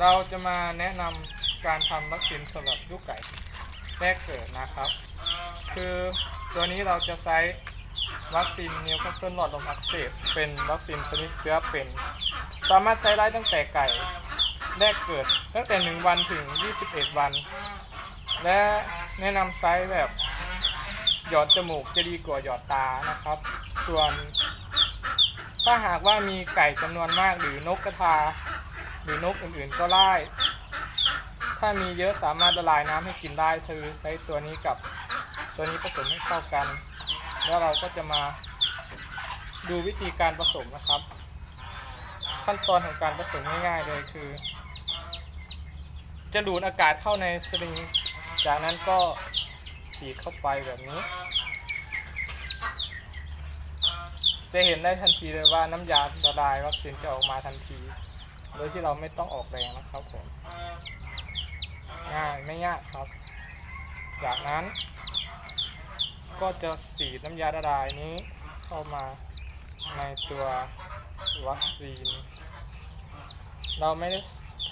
เราจะมาแนะนำการทำวัคซีนสำหรับลูกไก่แรกเกิดนะครับ คือตัวนี้เราจะใช้วัคซีนนิวคาสเซิลหลอดลมอักเสบเป็นวัคซีนชนิดเชื้อเป็น สามารถใช้ได้ตั้งแต่ไก่แรกเกิดตั้งแต่ 1 วันถึง 21 วัน และแนะนำไซส์แบบหยอดจมูกจะดีกว่าหยอดตานะครับ ส่วน ถ้าหากว่ามีไก่จำนวนมากหรือนกกระทา หรือนกอื่นๆก็ไล่ถ้ามีเยอะสามารถละลายน้ำให้กินได้ซื้อใช้ตัวนี้กับตัวนี้ผสมให้เข้ากัน แล้วเราก็จะมาดูวิธีการผสมนะครับ ขั้นตอนของการผสมง่ายๆเลยคือ จะดูดอากาศเข้าในสลิงจากนั้นก็สีเข้าไปแบบนี้ จะเห็นได้ทันทีเลยว่าน้ำยาละลายวัคซีนจะออกมาทันที โดยที่เราไม่ต้องออกแรงนะครับผมง่ายไม่ยากครับ จากนั้น ก็จะสีน้ำยาละลายนี้เข้ามาในตัววัคซีน เราไม่ได้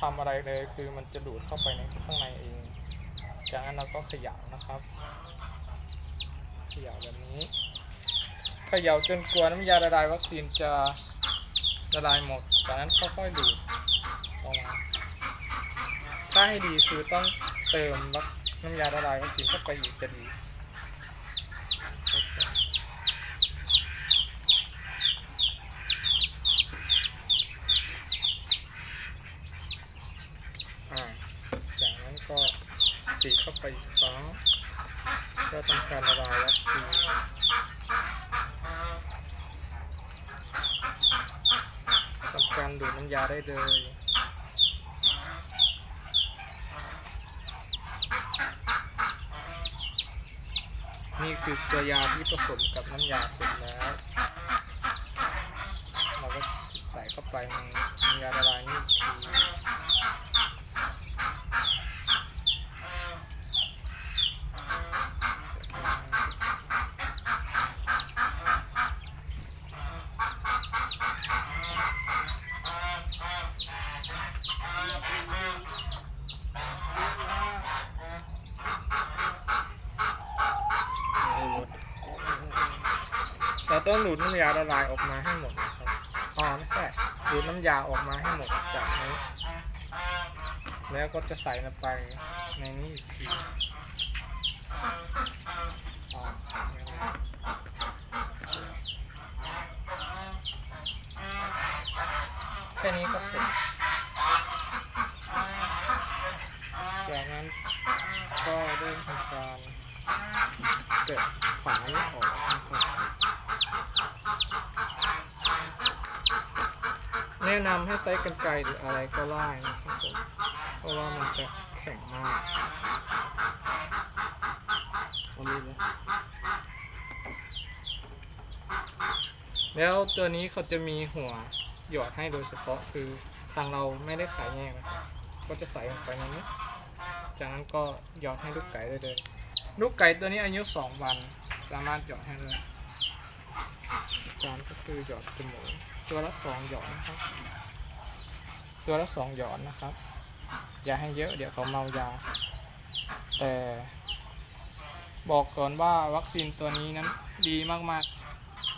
ทำอะไรเลยคือมันจะดูดเข้าไปในข้างในเอง จากนั้นเราก็เขย่านะครับเขย่าแบบนี้เขย่าจนกลัวน้ำยาละลายวัคซีนจะ ละลายหมดจากนั้นค่อยๆดูดออกมาถ้าให้ดีคือต้องเติมวัคน้ำยาละลายวัคซีนเข้าไปอีกจะดีจากนั้นก็สีเข้าไปอีกครั้งเพื่อทำการละลายวัคซีนทำการ ดูดน้ำยาได้เลยนี่คือตัวยาที่ผสมกับน้ำยาเสร็จแล้ว เราก็ใส่เข้าไปในน้ำยาละลายนี่ทีให้หมด เราต้องดูดน้ำยาละลายออกมาให้หมดนะครับอ๋อไม่ใช่ดูดน้ำยาออกมาให้หมดจากนี้ แล้วก็จะใส่ลงไปในนี้อีกทีอ๋อแค่นี้ก็เสร็จจากนั้นก็เริ่มทำการ เกิดฝานี้ออกแนะนำให้ใช้กันไกรหรืออะไรก็ได้นะครับผมเพราะว่ามันจะแข็งมากวันนี้เลยแล้วตัวนี้เขาจะมีหัวหยอดให้โดยเฉพาะคือทางเราไม่ได้ขายแยกนะครับ ก็จะใส่ลงไปนนี้จากนั้นก็หยอดให้ลูกไก่ได้เลย ลูกไก่ตัวนี้อายุ2วัน สามารถหยอดให้เลยการก็คือหยอดจมูกตัวละสองหยอดนะครับ ตัวละสองหยอดนะครับ อย่าให้เยอะเดี๋ยวเขาเมายา แต่บอกก่อนว่าวัคซีนตัวนี้นั้นดีมาก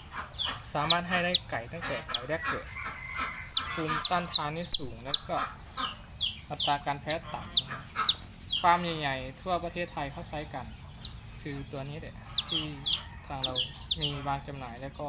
ๆ สามารถให้ได้ไก่ตั้งแต่ไก่แรกเกิดภูมิต้านทานนี่สูงแล้วก็อัตราการแพ้ต่ำครับฟาร์มใหญ่ๆทั่วประเทศไทยเขาใช้กัน คือตัวนี้แหละที่ทางเรามีวางจำหน่ายแล้วก็